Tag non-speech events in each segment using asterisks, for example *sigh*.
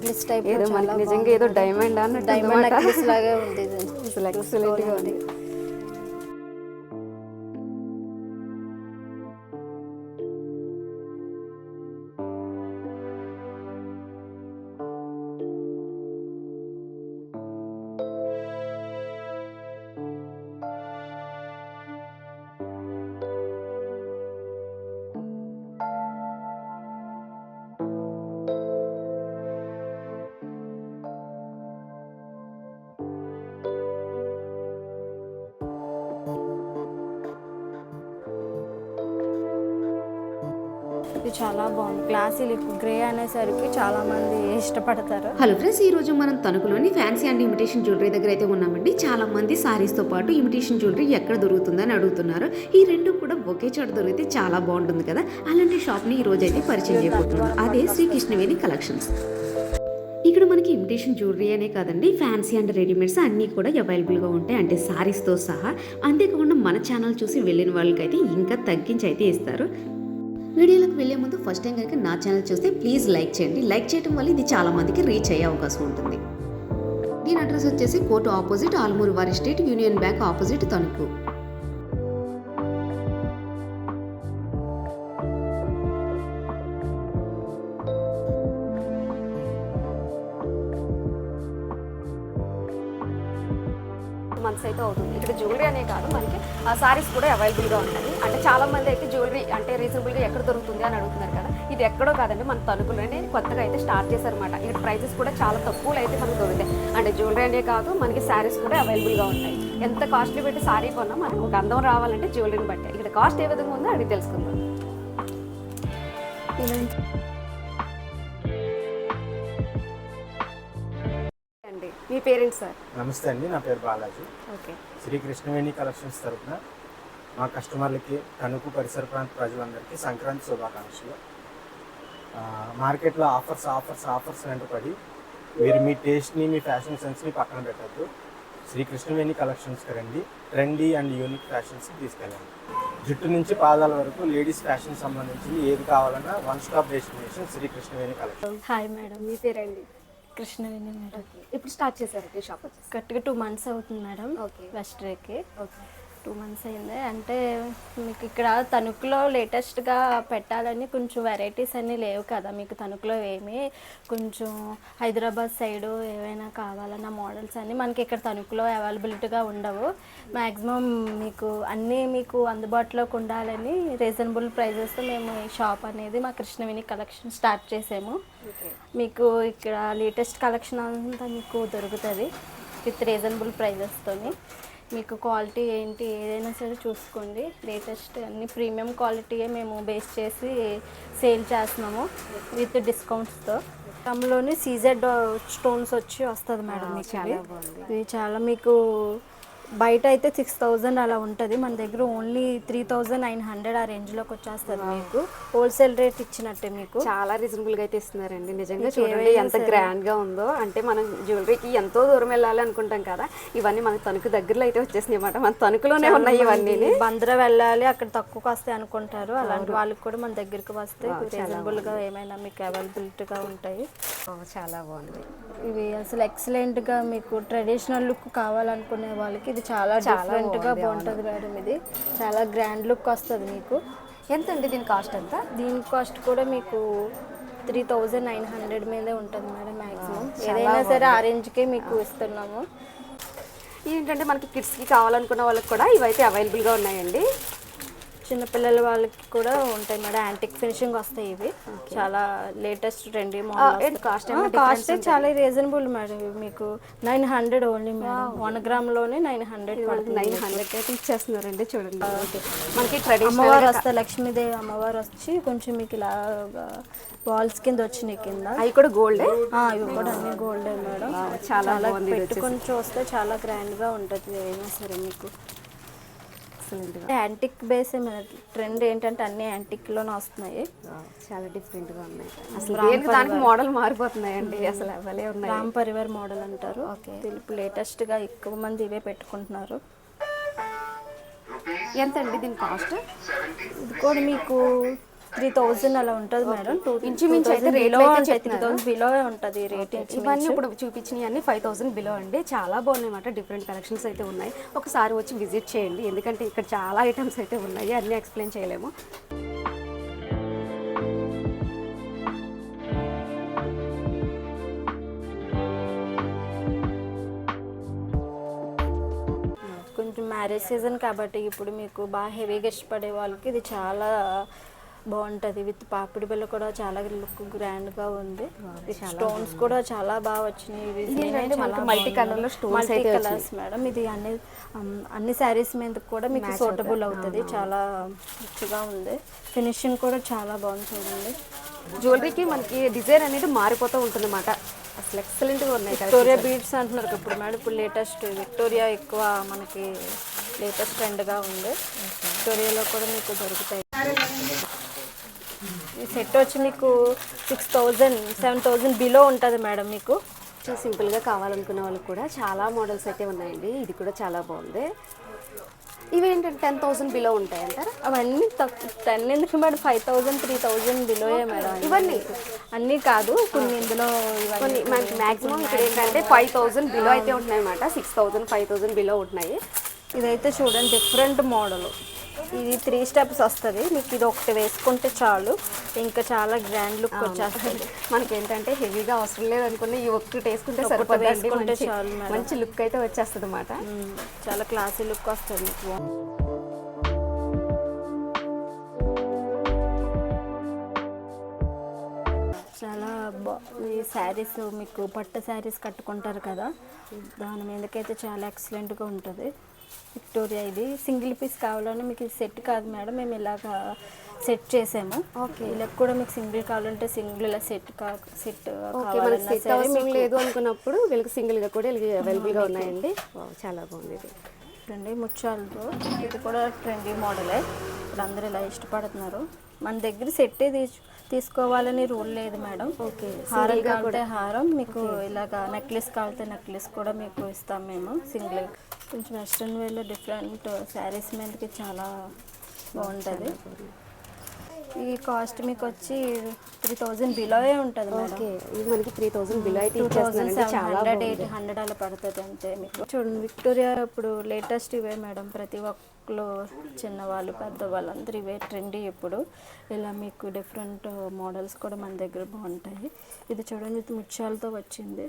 Necklace type ఏదో మనకి నిజంగా ఏదో డైమండ్ అన్నట్టు డైమండ్ నెక్లెస్ లాగే ఉంది. అసలు ఎక్సలెంట్గా ఉంది. ఇది చాలా బాగుంది. క్లాసీ లుక్ గ్రే అనేసరికి చాలా మంది ఇష్టపడతారు. హలో ఫ్రెండ్స్ ఈ రోజు మనం తణుకులోని ఫ్యాన్సీ అండ్ ఇమిటేషన్ జ్యువెలరీ దగ్గర అయితే ఉన్నామండి. చాలా మంది సారీస్తో పాటు ఇమిటేషన్ జ్యువెలరీ ఎక్కడ దొరుకుతుందని అడుగుతున్నారు. ఈ రెండు కూడా ఒకే చోట దొరికితే చాలా బాగుంటుంది కదా? అలాంటి షాప్ని ఈ రోజు అయితే పరిచయం చేయబోతున్నాం. అదే శ్రీకృష్ణవేణి కలెక్షన్స్. ఇక్కడ మనకి ఇమిటేషన్ జ్యువెలరీ అనే కాదండి ఫ్యాన్సీ అండ్ రెడీమేడ్స్ అన్నీ కూడా అవైలబుల్గా ఉంటాయి. అంటే సారీస్తో సహా. అంతేకాకుండా మన ఛానల్ చూసి వెళ్ళిన వాళ్ళకైతే ఇంకా తగ్గించి అయితే ఇస్తారు. వీడియోలోకి వెళ్ళే ముందు ఫస్ట్ టైం కనుక నా ఛానల్ చూస్తే ప్లీజ్ లైక్ చేయండి. లైక్ చేయడం వల్ల ఇది చాలా మందికి రీచ్ అయ్యే అవకాశం ఉంటుంది. దీని అడ్రస్ వచ్చేసి కోర్టు ఆపోజిట్ ఆల్మూరు వారి street union bank opposite Tanuku. ఇక్కడ జ్యువెలరీ అనే కాదు మనకి ఆ సారీస్ కూడా అవైలబుల్గా ఉంటాయి. అంటే చాలామంది అయితే జ్యువెలరీ అంటే రీజనబుల్గా ఎక్కడ దొరుకుతుంది అని అడుగుతున్నారు కదా. ఇది ఎక్కడో కాదండి మన తణుకులోనే కొత్తగా అయితే స్టార్ట్ చేశారన్నమాట. ఇక్కడ ప్రైజెస్ కూడా చాలా తక్కువలో అయితే మనకు దొరుకుతాయి. అంటే జ్యువెలరీ అనే కాదు మనకి శారీస్ కూడా అవైలబుల్గా ఉంటాయి. ఎంత కాస్ట్లీ పెట్టి సారీ కొన్నా మనకు ఒక అందం రావాలంటే జ్యువెలరీని బట్టే. ఇక్కడ కాస్ట్ ఏ విధంగా ఉందో అడిగి తెలుసుకుందాం. మీ పేరెంట్స్ సార్? నమస్తే అండి నా పేరు బాలాజీ. ఓకే. శ్రీ కృష్ణవేణి కలెక్షన్స్ తరపున మా కస్టమర్లకి తణుకు పరిసర ప్రాంత ప్రజలందరికీ సంక్రాంతి శుభాకాంక్షలు. మార్కెట్లో ఆఫర్స్ ఆఫర్స్ ఆఫర్స్ వెంటపడి మీరు మీ టేస్ట్ని మీ ఫ్యాషన్ సెన్స్ని పక్కన పెట్టద్దు. శ్రీ కృష్ణవేణి కలెక్షన్స్కి రండి ట్రెండీ అండ్ యూనిక్ ఫ్యాషన్స్కి తీసుకెళ్ళండి. జుట్టు నుంచి పాదాల వరకు లేడీస్ ఫ్యాషన్ సంబంధించి ఏది కావాలన్నా one stop destination Sri Krishnaveni collection hi madam మీ పేరండి? కృష్ణవేణి మేడం. ఇప్పుడు స్టార్ట్ చేశారు? షాప్ వచ్చేసి? కరెక్ట్గా టూ మంత్స్ అవుతుంది మేడం. ఓకే. వెస్ట్ రేకి ఓకే. టూ మంత్స్ అయింది. అంటే మీకు ఇక్కడ తణుకులో లేటెస్ట్గా పెట్టాలని కొంచెం వెరైటీస్ అన్నీ లేవు కదా మీకు తణుకులో ఏమి? కొంచెం హైదరాబాద్ సైడు ఏవైనా కావాలన్న మోడల్స్ అన్నీ మనకి ఇక్కడ తణుకులో అవైలబిలిటీగా ఉండవు. మ్యాక్సిమం మీకు అన్నీ మీకు అందుబాటులోకి ఉండాలని రీజనబుల్ ప్రైజెస్తో మేము ఈ షాప్ అనేది మా కృష్ణవేణి కలెక్షన్ స్టార్ట్ చేసాము. మీకు ఇక్కడ లేటెస్ట్ కలెక్షన్ అంతా మీకు దొరుకుతుంది. విత్ రీజనబుల్ ప్రైజెస్తోని. మీకు క్వాలిటీ ఏంటి ఏదైనా సరే చూసుకోండి. లేటెస్ట్ అన్ని ప్రీమియం క్వాలిటీయే మేము బేస్ చేసి సేల్ చేస్తున్నాము విత్ డిస్కౌంట్స్తో. తమలోని సీజెడ్ స్టోన్స్ వచ్చి వస్తుంది మేడం మీకు. ఇది చాలా మీకు బయట అయితే సిక్స్ థౌజండ్ అలా ఉంటుంది. మన దగ్గర only three thousand nine hundred ఆ రేంజ్లోకి వచ్చేస్తుంది మీకు. హోల్సేల్ రేట్ ఇచ్చినట్టే మీకు. చాలా రీజనబుల్గా అయితే ఇస్తున్నారండి. నిజంగా చూడండి ఎంత సరే. గ్రాండ్గా ఉందో. అంటే మనం జ్యువెలరీకి ఎంతో దూరం వెళ్ళాలి అనుకుంటాం కదా. ఇవన్నీ మన తణుకు దగ్గరలో అయితే వచ్చేసినాయి అన్నమాట. మన తణుకులోనే ఉన్నాయి ఇవన్నీ బంద్ర వెళ్ళాలి అక్కడ తక్కువకు వస్తాయి అనుకుంటారు. అలాంటి వాళ్ళకి కూడా మన దగ్గరికి వస్తే రీజనబుల్గా ఏమైనా మీకు అవైలబిలిటీగా ఉంటాయి. చాలా బాగుంది. ఇవి అసలు ఎక్సలెంట్గా మీకు ట్రెడిషనల్ లుక్ కావాలనుకునే వాళ్ళకి ఇది చాలా డిఫరెంట్గా బాగుంటుంది మేడం ఇది. చాలా గ్రాండ్ లుక్ వస్తుంది మీకు. ఎంత అండి దీని కాస్ట్ ఎంత దీని కాస్ట్ కూడా మీకు త్రీ థౌజండ్ నైన్ హండ్రెడ్ మీదే ఉంటుంది మేడం మ్యాక్సిమం ఏదైనా సరే ఆరెంజ్కే మీకు ఇస్తున్నాము. ఏంటంటే మనకి kids కి కావాలనుకున్న వాళ్ళకి కూడా ఇవైతే available గా ఉన్నాయండి. చిన్నపిల్లల వాళ్ళకి కూడా ఉంటాయి మేడం. యాంటిక్ ఫినిషింగ్ వస్తాయి ఇవి. చాలా లేటెస్ట్ ట్రెండీ మోడల్ ఏమైనా కాస్ట్ చాలా రీజనబుల్ మేడం మీకు. Nine hundred only madam. One గ్రామ్లోనే nine hundred nine hundred అయితే ఇచ్చేస్తున్నారండి చూడండి. మనకి అమ్మవారు వస్తే లక్ష్మీదేవి అమ్మవారు వచ్చి కొంచెం మీకు ఇలా బాల్స్ కింద వచ్చినాయి కింద. అవి కూడా గోల్డ్ ఇవి కూడా అన్ని గోల్డే మేడం. చాలా పెట్టుకొని చూస్తే చాలా గ్రాండ్గా ఉంటుంది. ఏదైనా సరే మీకు. ఎక్సలెంట్గా. యాంటిక్ బేస్ ట్రెండ్ ఏంటంటే అన్ని యాంటిక్లోనే వస్తున్నాయి. చాలా డిఫరెంట్గా ఉన్నాయి. అసలు దేనికి మోడల్ మారిపోతున్నాయండి అసలు అవలే ఉన్నాయి. రామ్ పరివార్ మోడల్ అంటారు. తెలుపు లేటెస్ట్గా ఎక్కువ మంది ఇవే పెట్టుకుంటున్నారు. ఎంత అండి దీని కాస్ట్ ఇది కూడా మీకు త్రీ థౌజండ్ అలా ఉంటుంది మేడం టూ ఇంచుమించు అయితే బిలో త్రీ. థౌసండ్ బిలో ఉంటుంది రేట్ ఇవన్నీ ఇప్పుడు చూపించినవి అన్ని ఫైవ్ థౌసండ్ బిలో అండి. చాలా బాగున్నాయి అన్నమాట. డిఫరెంట్ కలెక్షన్స్ అయితే ఉన్నాయి. ఒకసారి వచ్చి విజిట్ చేయండి. ఎందుకంటే ఇక్కడ చాలా ఐటమ్స్ అయితే ఉన్నాయి. అన్నీ ఎక్స్ప్లెయిన్ చేయలేము. కొంచెం మ్యారేజ్ సీజన్ కాబట్టి ఇప్పుడు మీకు బాగా హెవీగా ఇష్టపడే వాళ్ళకి ఇది చాలా బాగుంటుంది. విత్ పాపిడి బిల్ల కూడా చాలా లుక్ గ్రాండ్గా ఉంది స్టోన్స్ కూడా చాలా బాగా వచ్చినాయి. లో stones అయితే కలర్స్ మేడం ఇది అన్ని అన్ని శారీస్ మీద కూడా మీకు సూటబుల్ అవుతుంది. చాలా రిచ్గా ఉంది. ఫినిషింగ్ కూడా చాలా బాగుంది చూడండి. జ్యువెలరీకి మనకి డిజైన్ అనేది మారిపోతూ ఉంటుంది అన్నమాట అసలు ఎక్సలెంట్గా ఉన్నాయి విక్టోరియా బీడ్స్ అంటున్నారు ఇప్పుడు మేడం ఇప్పుడు లేటెస్ట్ విక్టోరియా ఎక్కువ మనకి లేటెస్ట్ ట్రెండ్గా ఉంది. విక్టోరియాలో కూడా మీకు దొరుకుతాయి. ఈ సెట్ వచ్చి మీకు six thousand seven thousand below ఉంటుంది మేడం మీకు. సింపుల్గా కావాలనుకునే వాళ్ళకి కూడా చాలా మోడల్స్ అయితే ఉన్నాయండి. ఇది కూడా చాలా బాగుంది. ఇవి ఏంటంటే టెన్ థౌసండ్ బిలో ఉంటాయి అంటారా అవన్నీ టెన్ ఎందుకు madam? Five thousand three thousand బిలోయే madam ఇవన్నీ? అన్నీ కాదు కొన్ని ఇందులో ఇవన్నీ కొన్ని మనకి మాక్సిమం ఇక్కడ ఏంటంటే ఫైవ్ థౌసండ్ బిలో అయితే ఉంటున్నాయి అన్నమాట six thousand five thousand below ఉంటున్నాయి. ఇదైతే చూడండి డిఫరెంట్ మోడల్ ఇది త్రీ స్టెప్స్ వస్తుంది. మీకు ఇది ఒకటి వేసుకుంటే చాలు. ఇంకా చాలా గ్రాండ్ లుక్ వచ్చేస్తుంది. మనకి ఏంటంటే హెవీగా అవసరం లేదు అనుకున్న ఈ ఒక్కటి వేసుకుంటే సరిపోతుంది వేసుకుంటే చాలు. మంచి లుక్ అయితే వచ్చేస్తుంది అనమాట మ్మ్. చాలా క్లాసీ లుక్ వస్తుంది మీకు. చాలా బా ఈ శారీస్ మీకు పట్టు శారీస్ కట్టుకుంటారు కదా. దాని మీదకైతే చాలా ఎక్సలెంట్గా ఉంటుంది. విక్టోరియా ఇది. సింగిల్ పీస్ కావాలని మీకు ఇది సెట్ కాదు మేడం. మేము ఇలాగా సెట్ చేసాము. ఓకే. ఇలా కూడా మీకు సింగిల్ కావాలంటే సింగిల్ ఇలా సెట్ కా సెట్ సెట్ అవసరం లేదు అనుకున్నప్పుడు వీళ్ళకి సింగిల్గా కూడా వీళ్ళకి అవైలబుల్గా ఉన్నాయండి. చాలా బాగుంది ఇది. ముత్యాలతో. ఇది కూడా ట్రెండీ మోడలే ఇప్పుడు అందరూ ఇలా ఇష్టపడుతున్నారు. మన దగ్గర సెట్ తీసుకోవాలని రూల్ లేదు మేడం. ఓకే. హారం కావాలంటే హారం మీకు ఇలాగా నెక్లెస్ కావాలంటే నెక్లెస్ కూడా మీకు ఇస్తాం మేము సింగిల్ కొంచెం వెస్ట్రన్ వేలో డిఫరెంట్ శారీస్ మీదకి చాలా బాగుంటుంది. ఈ కాస్ట్ మీకు వచ్చి త్రీ థౌజండ్ బిలోయే ఉంటుంది ఓకే. ఇది మనకి త్రీ థౌసండ్ బిలో అయితే థౌజండ్ హండ్రెడ్ ఎయిట్ హండ్రెడ్ అలా పడుతుంది అంతే మీకు. చూడండి విక్టోరియా ఇప్పుడు లేటెస్ట్ ఇవే మేడం. ప్రతి ఒక్కరు చిన్నవాళ్ళు పెద్దవాళ్ళు అందరూ ఇవే ట్రెండీ ఇప్పుడు. ఇలా మీకు డిఫరెంట్ మోడల్స్ కూడా మన దగ్గర బాగుంటాయి. ఇది చూడండి ముత్యాలతో వచ్చింది.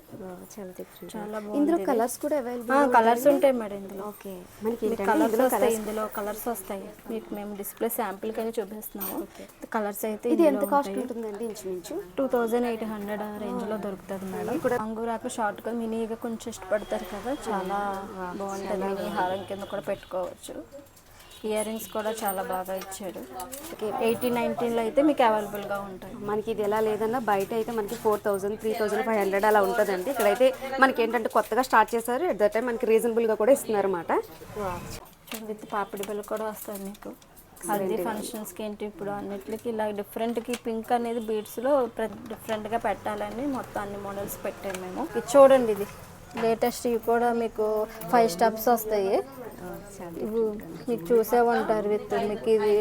చాలా ఇందులో కలర్స్ కూడా అవైలబుల్ కలర్స్ ఉంటాయి మేడం ఇందులో. ఓకే. మనకి కలర్స్ వస్తాయి కలర్స్ ఇందులో కలర్స్ వస్తాయి. మీకు మేము డిస్ప్లే శాంపిల్ కానీ చూపిస్తున్నాము. కలర్స్ అయితే ఇది ఎంత కాస్ట్. ఉంటుందండి ఇంచుమించు? టూ థౌజండ్ ఎయిట్ హండ్రెడ్ రేంజ్లో దొరుకుతుంది మేడం. అంగురాకు షార్ట్గా మినీగా కొంచెం ఇష్టపడతారు కదా చాలా బాగుంటుంది. మినీ హారం కింద కూడా పెట్టుకోవచ్చు. ఇయర్ రింగ్స్ కూడా చాలా బాగా ఇచ్చాడు ఎయిటీ నైన్టీన్లో అయితే మీకు అవైలబుల్గా ఉంటాయి. మనకి ఇది ఎలా లేదన్నా బయట అయితే మనకి four thousand three thousand five hundred అలా ఉంటుందండి. ఇక్కడైతే మనకి ఏంటంటే కొత్తగా స్టార్ట్ చేశారు. ఎట్ ద టైం మనకి రీజనబుల్గా కూడా ఇస్తున్నారు అనమాట విత్ పాపిడి బిల్ల కూడా వస్తుంది మీకు. హల్దీ ఫంక్షన్స్కి ఏంటి ఇప్పుడు అన్నిటికి ఇలా డిఫరెంట్కి పింక్ అనేది బీడ్స్లో డిఫరెంట్గా పెట్టాలని మొత్తం అన్ని మోడల్స్ పెట్టాము మేము. ఇది చూడండి ఇది. లేటెస్ట్ ఇవి కూడా మీకు ఫైవ్ స్టెప్స్ వస్తాయి. మీకు చూసే ఉంటారు విత్ మీకు ఇది.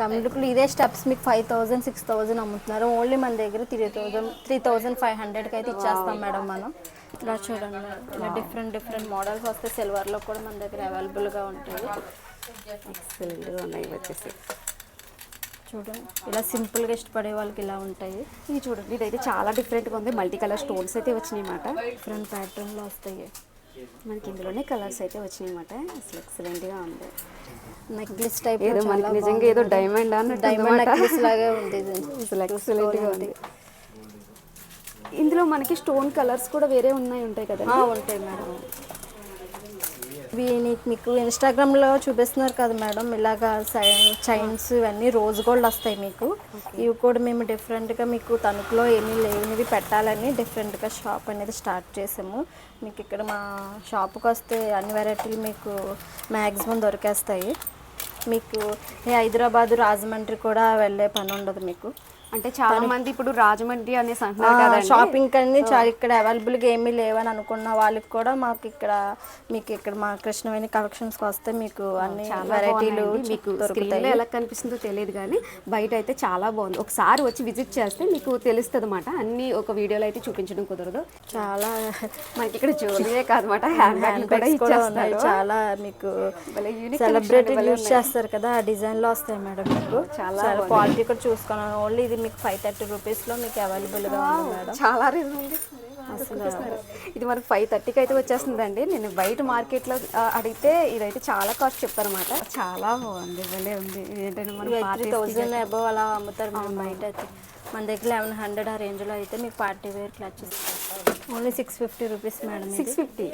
తమిళకులు ఇదే స్టెప్స్ మీకు ఫైవ్ థౌజండ్ సిక్స్ థౌజండ్ అమ్ముతున్నారు. ఓన్లీ మన దగ్గర three thousand three thousand five హండ్రెడ్కి అయితే ఇచ్చేస్తాం మేడం మనం. ఇలా చూడండి ఇలా డిఫరెంట్ డిఫరెంట్ మోడల్స్ వస్తే సిల్వర్లో కూడా మన దగ్గర అవైలబుల్గా ఉంటాయి. ఎక్సలెంట్గా ఉన్నాయి వచ్చేసి. చూడండి. ఇలా సింపుల్గా ఇష్టపడే వాళ్ళకి ఇలా ఉంటాయి. ఇది చూడండి ఇదైతే చాలా డిఫరెంట్గా ఉంది. మల్టీ కలర్ స్టోన్స్ అయితే వచ్చినాయి అన్నమాట. డిఫరెంట్ ప్యాటర్న్లో వస్తాయి. మనకి ఇందులోనే కలర్స్ అయితే వచ్చినాయి అన్నమాట. అసలు ఎక్సలెంట్గా ఉంది. నెక్లెస్ టైప్ ఏదో మనకి నిజంగా ఏదో డైమండ్ డైమండ్. నెక్లెస్ లాగే ఉంది. అసలు ఎక్సలెంట్గా ఉంది. ఇందులో మనకి స్టోన్ కలర్స్ కూడా వేరే ఉన్నాయి ఉంటాయి కదా ఉంటాయి మేడం. ఇవి మీకు ఇన్స్టాగ్రామ్లో చూపిస్తున్నారు కదా మేడం. ఇలాగా సై- చైన్స్ ఇవన్నీ రోజ్ గోల్డ్ వస్తాయి మీకు. ఇవి కూడా మేము డిఫరెంట్గా మీకు తణుకులో ఏమీ లేనివి పెట్టాలని డిఫరెంట్గా షాప్ అనేది స్టార్ట్ చేసాము. మీకు ఇక్కడ మా షాప్కి వస్తే అన్ని వెరైటీలు మీకు మ్యాక్సిమం దొరికేస్తాయి. మీకు హైదరాబాద్ రాజమండ్రి కూడా వెళ్ళే పని ఉండదు మీకు. అంటే చాలా మంది ఇప్పుడు రాజమండ్రి అనేసి అంటున్నారు షాపింగ్ అన్ని చాలా ఇక్కడ అవైలబుల్గా ఏమీ లేవని అనుకున్న వాళ్ళకి కూడా మాకు ఇక్కడ మీకు ఇక్కడ మా కృష్ణవేణి కలెక్షన్స్కి వస్తే మీకు అన్ని వెరైటీలు. మీకు స్క్రీన్లో ఎలా కనిపిస్తుందో తెలియదు కానీ బయట అయితే చాలా బాగుంది. ఒకసారి వచ్చి విజిట్ చేస్తే మీకు తెలుస్తుంది అనమాట అన్ని ఒక వీడియోలో అయితే చూపించడం కుదరదు. చాలా మనకి ఇక్కడ జ్యువెలరీ కాదన్నమాట *laughs* హ్యాండ్ బ్యాగ్ కూడా ఉన్నాయి. చాలా మీకు సెలబ్రిటీ యూస్ చేస్తారు కదా ఆ డిజైన్లో వస్తాయి మేడం మీకు. చాలా చాలా క్వాలిటీ కూడా చూసుకున్నాను ఓన్లీ ఇది మీకు ఫైవ్ థర్టీ రూపీస్లో మీకు అవైలబుల్గా ఉంది మేడం చాలా అసలు ఇది మనకు ఫైవ్ థర్టీకి అయితే వచ్చేస్తుందండి. నేను బయట మార్కెట్లో అడిగితే ఇదైతే చాలా కాస్ట్ చెప్పారన్నమాట. చాలా బాగుంది భలే ఉంది. ఏంటంటే మనం త్రీ థౌజండ్ అబవ్ అలా అమ్ముతారు మేడం బయట అయితే. మన దగ్గర లెవెన్ హండ్రెడ్ ఆ రేంజ్లో అయితే మీకు party wear clutches only six fifty rupees madam six fifty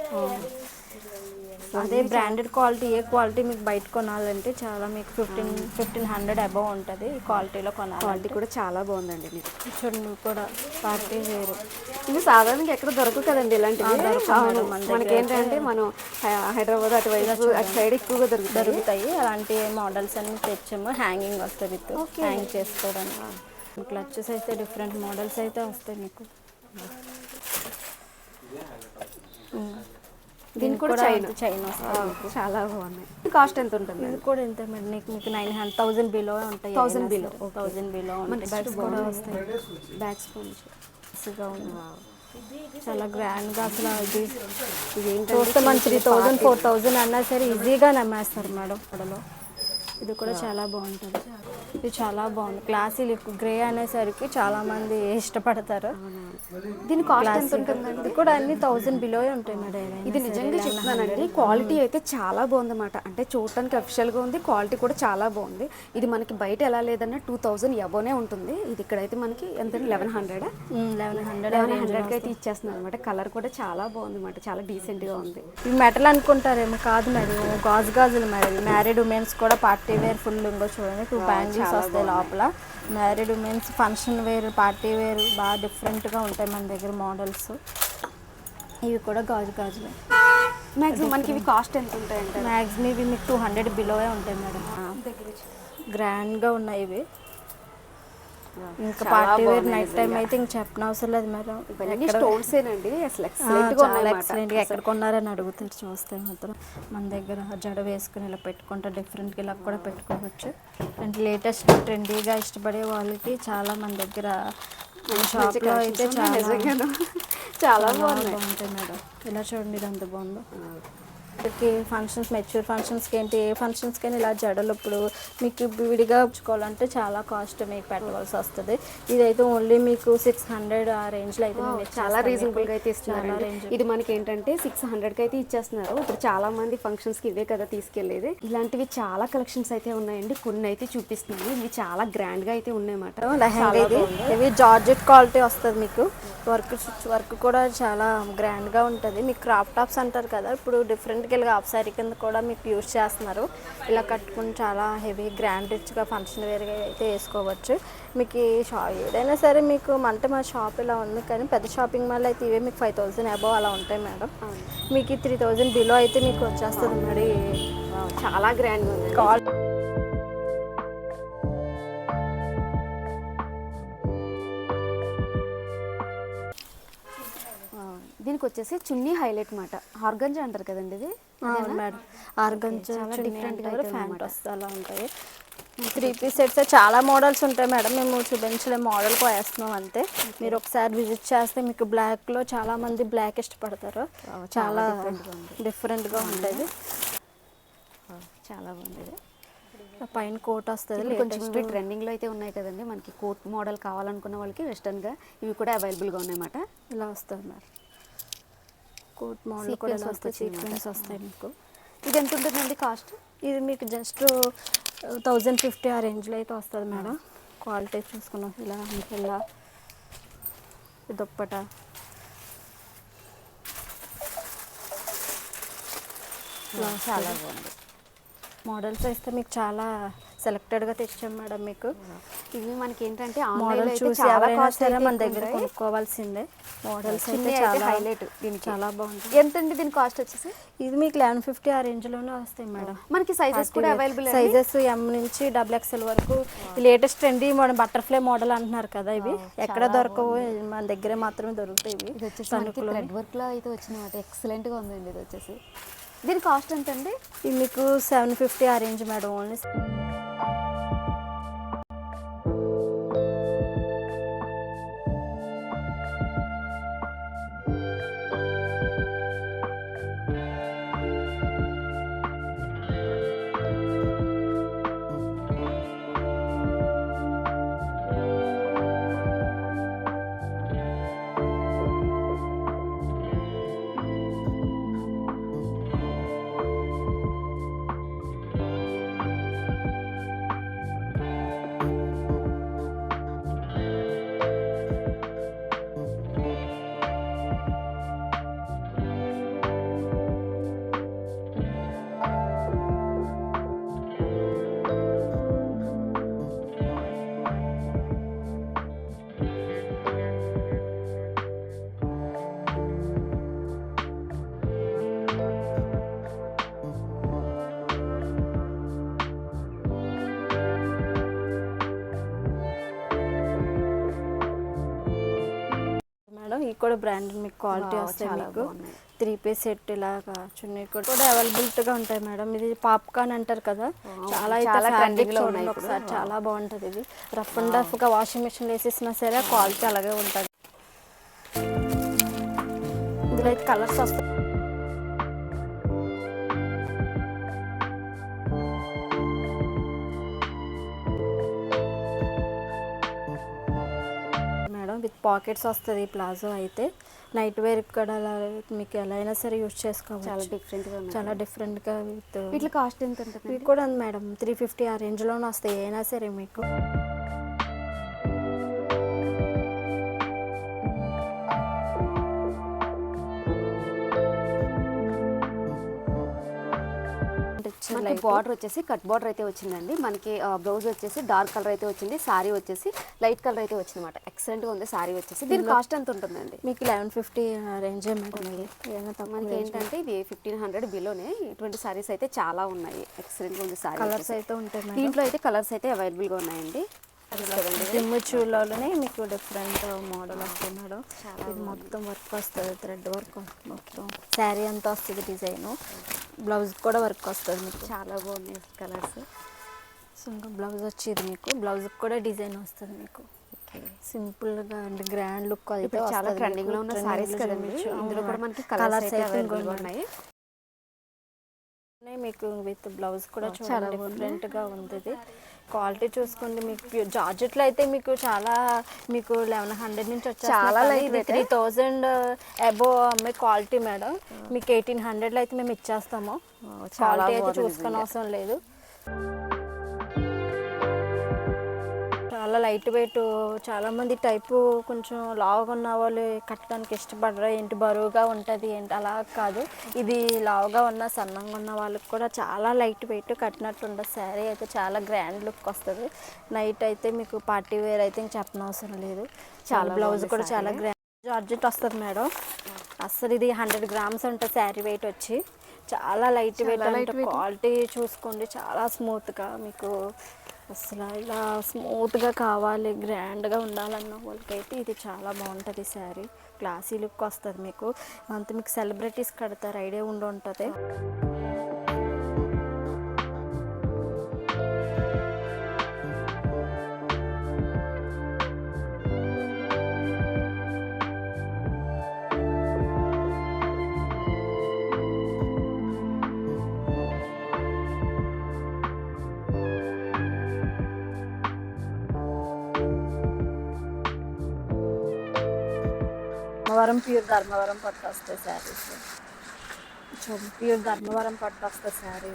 అదే బ్రాండెడ్ క్వాలిటీ ఏ క్వాలిటీ మీకు బయట కొనాలంటే చాలా మీకు ఫిఫ్టీన్ ఫిఫ్టీన్ హండ్రెడ్ అబవ్ ఉంటుంది ఈ క్వాలిటీలో కొనాలి క్వాలిటీ కూడా చాలా బాగుందండి మీకు చూడండి కూడా పార్టీ వేరు. ఇవి సాధారణంగా ఎక్కడ దొరకవు కదండి ఇలాంటివి. మనకేంటంటే మనం హైదరాబాద్ అటువైపు అటు సైడ్ ఎక్కువగా దొరుకుతాయి. దొరుకుతాయి. అలాంటి మోడల్స్ అన్ని తెచ్చాము. హ్యాంగింగ్ వస్తుంది విత్ హ్యాంగ్ చేసుకోవడానికి. క్లచెస్ అయితే డిఫరెంట్ మోడల్స్ అయితే వస్తాయి మీకు. దీనికి కూడా చైన్. చైన్ చాలా బాగున్నాయి. కాస్ట్ ఎంత ఉంటుంది ఇది కూడా ఎంత మేడం మీకు నైన్ హండ్రెడ్ థౌసండ్ బిలో ఉంటాయి Thousand below, థౌసండ్ బిలో ఉంటాయి. బ్యాగ్స్ కూడా వస్తాయి. బ్యాగ్స్ మంచిగా ఉంది చాలా గ్రాండ్గా అసలు ఇది ఇది చూస్తే మన త్రీ థౌజండ్ ఫోర్ థౌజండ్ అన్నా సరే ఈజీగా నమ్మేస్తారు మేడం. అక్కడలో ఇది కూడా చాలా బాగుంటుంది. ఇది చాలా బాగుంది. క్లాసీ లుక్ గ్రే అనేసరికి చాలా మంది ఇష్టపడతారు. దీని కాస్ట్ ఎంత ఇది కూడా అన్ని థౌజండ్ బిలో ఉంటాయి మేడం. ఇది. నిజంగా చెప్తున్నానండి క్వాలిటీ అయితే చాలా బాగుందన్నమాట. అంటే చూడటానికి అఫిషియల్గా ఉంది క్వాలిటీ కూడా చాలా బాగుంది. ఇది మనకి బయట ఎలా లేదన్నా టూ థౌజండ్ ఎబోనే ఉంటుంది. ఇది ఇక్కడైతే మనకి ఎంత eleven hundred eleven hundred eleven హండ్రెడ్కి అయితే ఇచ్చేస్తున్నారు అనమాట కలర్ కూడా చాలా బాగుంది అనమాట చాలా డీసెంట్గా ఉంది. ఇవి మెటల్ అనుకుంటారేమో కాదు మేడం గాజు గాజులు మేడం మ్యారీడ్ ఉమెన్స్ కూడా పార్టీ వేర్ ఫుల్ ఇంకో చూడండి. టూ బ్యాంగిల్స్ వస్తాయి లోపల. Married womens function wear party wear బాగా డిఫరెంట్గా ఉంటాయి మన దగ్గర మోడల్స్ ఇవి కూడా గాజు గాజులే మ్యాక్సిమం మనకి ఇవి కాస్ట్ ఎంత ఉంటాయంటే మ్యాక్సిమం ఇవి మీకు టూ హండ్రెడ్ బిలోనే ఉంటాయి మేడం గ్రాండ్గా ఉన్నాయి ఇవి. ఇంకా పార్టీ వేర్ నైట్ టైం అయితే ఇంక చెప్పనవసరం లేదు మేడం. ఇవన్నీ స్టోన్స్ ఏనండి అసలు ఎక్సలెంట్గా ఎక్కడ కొన్నారని అడుగుతారు చూస్తే మాత్రం మన దగ్గర జడ వేసుకుని ఇలా పెట్టుకుంటే డిఫరెంట్గా ఇలా కూడా పెట్టుకోవచ్చు. అండ్ లేటెస్ట్ ట్రెండీగా ఇష్టపడే వాళ్ళకి చాలా మన దగ్గర షాప్లో అయితే *laughs* చాలా చాలా బాగుంటాయి మేడం. ఇలా చూడండి ఇది ఎంత బాగుందో. ఇక్కడికి ఫంక్షన్స్ మెచ్యూర్ ఫంక్షన్స్కి ఏంటి ఏ ఫంక్షన్స్కైనా ఇలా జడలు ఇప్పుడు మీకు విడిగా ఉంచుకోవాలంటే చాలా కాస్ట్ మీకు పెట్టవలసి వస్తుంది. ఇదైతే ఓన్లీ మీకు సిక్స్ హండ్రెడ్ ఆ రేంజ్లో అయితే చాలా ఇచ్చేస్తాం. రీజనబుల్గా మీకు. అయితే ఇస్తున్నారు. ఇది మనకి ఏంటంటే సిక్స్ హండ్రెడ్కి అయితే ఇచ్చేస్తున్నారు. ఇప్పుడు చాలా మంది ఫంక్షన్స్కి ఇవే కదా తీసుకెళ్ళేది ఇలాంటివి చాలా కలెక్షన్స్ అయితే ఉన్నాయండి. కొన్ని అయితే చూపిస్తున్నాను. ఇవి చాలా గ్రాండ్గా అయితే ఉన్నాయన్నమాట లెహంగా ఇది. ఇవి జార్జెట్ క్వాలిటీ వస్తుంది మీకు. వర్క్ వర్క్ కూడా చాలా గ్రాండ్గా ఉంటుంది. మీకు క్రాప్ టాప్స్ అంటారు కదా ఇప్పుడు డిఫరెంట్గా ఇలా హాఫ్ కింద కూడా మీకు యూజ్ చేస్తున్నారు. ఇలా కట్టుకుని చాలా హెవీ గ్రాండ్ రిచ్గా ఫంక్షన్ వేర్గా అయితే వేసుకోవచ్చు. మీకు ఈ షా ఏదైనా సరే మీకు అంటే మా షాప్ ఇలా ఉంది కానీ పెద్ద షాపింగ్ మాల్ అయితే ఇవే మీకు ఫైవ్ థౌసండ్ అబవ్ అలా ఉంటాయి మేడం. మీకు ఈ త్రీ థౌజండ్ బిలో అయితే మీకు వచ్చేస్తుంది మరి. చాలా గ్రాండ్గా ఉంది. కాల్ దీనికి వచ్చేసి చున్నీ హైలైట్ మాట. ఆర్గంజా అంటారు కదండి ఇది? మేడం. ఆర్గంజా ఫ్యాంట్ అలా ఉంటాయి. త్రీ పీస్ సెట్స్ చాలా మోడల్స్ ఉంటాయి మేడం. మేము చూపించలే మోడల్ వేస్తున్నాం అంతే. మీరు ఒకసారి విజిట్ చేస్తే మీకు బ్లాక్లో చాలా మంది బ్లాక్ ఇష్టపడతారు. చాలా డిఫరెంట్గా ఉంటుంది. చాలా బాగుంది. పైన కోట్ వస్తుంది కొంచెం ఇవి ట్రెండింగ్లో అయితే ఉన్నాయి కదండి. మనకి కోట్ మోడల్ కావాలనుకున్న వాళ్ళకి వెస్టర్న్గా ఇవి కూడా అవైలబుల్గా ఉన్నాయన్నమాట. ఇలా వస్తుంది మేడం. కోట్ మోడల్ కూడా వస్తాయి సీక్వెన్స్ వస్తాయి మీకు. ఇది ఎంత ఉంటుందండి కాస్ట్? ఇది మీకు జస్ట్ థౌజండ్ ఫిఫ్టీ ఆ రేంజ్లో అయితే వస్తుంది మేడం. క్వాలిటీ చూసుకున్నాం. ఇలా మీకు ఇలా దుప్పట చాలా బాగుంది. మోడల్స్ అయితే మీకు చాలా సెలెక్టెడ్గా తెచ్చాం మేడం మీకు. ఇవి మనకి ఏంటంటే ఆన్లైన్ మోడల్ చూసి ఎవరైనా మన దగ్గర. కొనుక్కోవాల్సిందే. మోడల్స్ అయితే చాలా హైలైట్ దీనికి. చాలా బాగుంటుంది ఎంత అండి దీని కాస్ట్ వచ్చేసి? ఇది మీకు లెవెన్ ఫిఫ్టీ ఆ రేంజ్లోనే వస్తాయి మేడం. మనకి సైజెస్ కూడా అవైలబుల్ సైజెస్ ఎం నుంచి డబుల్ ఎక్స్ఎల్ వరకు. Latest trendy model butterfly model అంటున్నారు కదా ఇవి. ఎక్కడ దొరకవు మన దగ్గరే మాత్రమే దొరుకుతాయి ఇవి. వచ్చేసి. థ్రెడ్ వర్క్లో అయితే వచ్చినమాట ఎక్సలెంట్గా ఉందండి ఇది వచ్చేసి. దీని కాస్ట్ ఎంత అండి ఇది మీకు సెవెన్ ఫిఫ్టీ ఆ రేంజ్ మేడం ఓన్లీ కూడా బ్రాండ్ మీకు క్వాలిటీ వస్తాయి మీకు. త్రీ పీస్ సెట్ ఇలాగా చున్నీ కూడా అవైలబిలిటీగా ఉంటాయి మేడం. ఇది పాప్కార్న్ అంటారు కదా. చాలా అయితే చాలా ఉన్నాయి. ఒకసారి. చాలా బాగుంటుంది ఇది. రఫ్ అండ్ రఫ్గా వాషింగ్ మిషన్ వేసేసినా సరే క్వాలిటీ అలాగే ఉంటుంది. ఇందులో కలర్స్ వస్తాయి. విత్ పాకెట్స్ వస్తుంది ప్లాజో అయితే. నైట్ వేర్ కూడా అలా మీకు ఎలా అయినా సరే యూజ్ చేసుకోవచ్చు. చాలా డిఫరెంట్గా ఉన్నాయి. చాలా డిఫరెంట్గా విత్ వీటి కాస్ట్ ఎంత ఉంటుంది కూడా ఉంది మేడం త్రీ ఫిఫ్టీ ఆ రేంజ్లోనే వస్తాయి. అయినా సరే మీకు. మనకి బార్డర్ వచ్చేసి కట్ బార్డర్ అయితే వచ్చిందండి. మనకి బ్లౌజ్ వచ్చేసి డార్క్ కలర్ అయితే వచ్చింది. సారీ వచ్చేసి లైట్ కలర్ అయితే వచ్చింది అనమాట ఎక్సలెంట్గా ఉంది సారీ వచ్చేసి. దీని కాస్ట్ ఎంత ఉంటుందండి? మీకు లెవెన్ ఫిఫ్టీ రేంజే మనకి ఏంటంటే ఇది ఫిఫ్టీన్ హండ్రెడ్ బిలోనే ఇటువంటి సారీస్ అయితే చాలా ఉన్నాయి. ఎక్సలెంట్గా ఉంది సారీ కలర్స్ అయితే ఉంటాయి దీంట్లో అయితే కలర్స్ అయితే అవైలబుల్గా ఉన్నాయండి. జిమ్ చూలోనే మీకు డిఫరెంట్ మోడల్ వస్తుంది మేడం ఇది మొత్తం వర్క్ వస్తుంది థ్రెడ్ వర్క్ మొత్తం. శారీ అంతా వస్తుంది డిజైన్ బ్లౌజ్ కూడా వర్క్ వస్తుంది మీకు. చాలా బాగున్నాయి కలర్స్ సో ఇంకా బ్లౌజ్ వచ్చేది మీకు. బ్లౌజ్ కూడా డిజైన్ వస్తుంది మీకు. సింపుల్గా అంటే గ్రాండ్ లుక్ అయితే చాలా వస్తది ట్రెండింగ్లో మీకు. ఉన్న సారీస్ కదండి. ఇందులో కూడా. మనకి కలర్స్ అయితే ఉన్నాయి. మీకు విత్ బ్లౌజ్ కూడా చాలా చాలా బాగుంది. డిఫరెంట్గా ఉంది ఇది క్వాలిటీ చూసుకోండి మీకు జార్జెట్లో అయితే మీకు చాలా మీకు లెవెన్ హండ్రెడ్ నుంచి చాలా ఇది. త్రీ థౌజండ్ అబో అమ్మే క్వాలిటీ మేడం. మీకు ఎయిటీన్ హండ్రెడ్లో అయితే మేము ఇచ్చేస్తాము. చాలా క్వాలిటీ అయితే చూసుకొని. అవసరం లేదు. చాలా లైట్ వెయిట్ చాలా మంది టైపు కొంచెం లావుగా ఉన్న వాళ్ళు కట్టడానికి ఇష్టపడరు ఏంటి బరువుగా ఉంటుంది ఏంటి అలా కాదు. ఇది లావుగా ఉన్న సన్నంగా ఉన్న వాళ్ళకి కూడా చాలా లైట్ వెయిట్ కట్టినట్టు ఉండదు శారీ అయితే చాలా గ్రాండ్ లుక్ వస్తుంది. నైట్ అయితే మీకు పార్టీ వేర్ అయితే ఇంక చెప్పనవసరం లేదు. చాలా బ్లౌజ్ కూడా చాలా. గ్రాండ్. జార్జెట్ వస్తుంది మేడం. అసలు ఇది హండ్రెడ్ గ్రామ్స్ ఉంటుంది శారీ వెయిట్ వచ్చి. చాలా లైట్ వెయిట్. క్వాలిటీ చూసుకోండి. చాలా స్మూత్గా మీకు అసలు ఇలా స్మూత్గా కావాలి గ్రాండ్గా ఉండాలన్న వాళ్ళకైతే ఇది చాలా బాగుంటుంది శారీ. క్లాసీ లుక్ వస్తుంది మీకు. అంత మీకు సెలబ్రిటీస్ కడతారు ఐడియా ఉండి ఉంటుంది. ధర్మవరం ప్యూర్ ధర్మవరం పట్టు వస్తాయి శారీస్ చూడండి ప్యూర్ ధర్మవరం పట్టు వస్తాయి? శారీ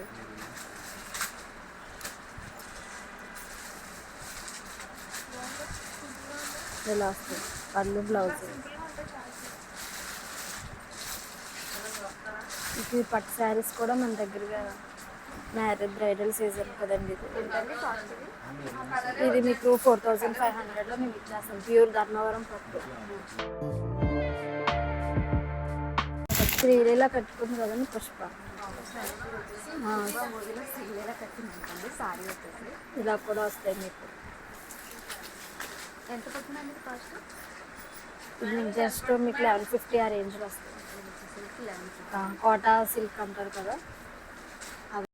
ఇలా వస్తుంది పళ్ళు బ్లౌజ్. ఈ పట్టు శారీస్ కూడా మన దగ్గరగా మ్యారేజ్ బ్రైడల్ సీజన్ కదండి ఇది ఇది. ఇది మీకు ఫోర్ థౌజండ్ ఫైవ్ హండ్రెడ్లో మేము ఇచ్చేస్తాం. ప్యూర్ ధర్మవరం పట్టు. శ్రీలీల కట్టుకుంది కదండి పుష్ప. ఇలా కూడా వస్తాయి మీకు. ఎంత పడుతుందండి కాస్ట్? మీకు జస్ట్ మీకు లెవెన్ ఫిఫ్టీ ఆ రేంజ్లో వస్తుంది కోటా సిల్క్ అంటారు కదా.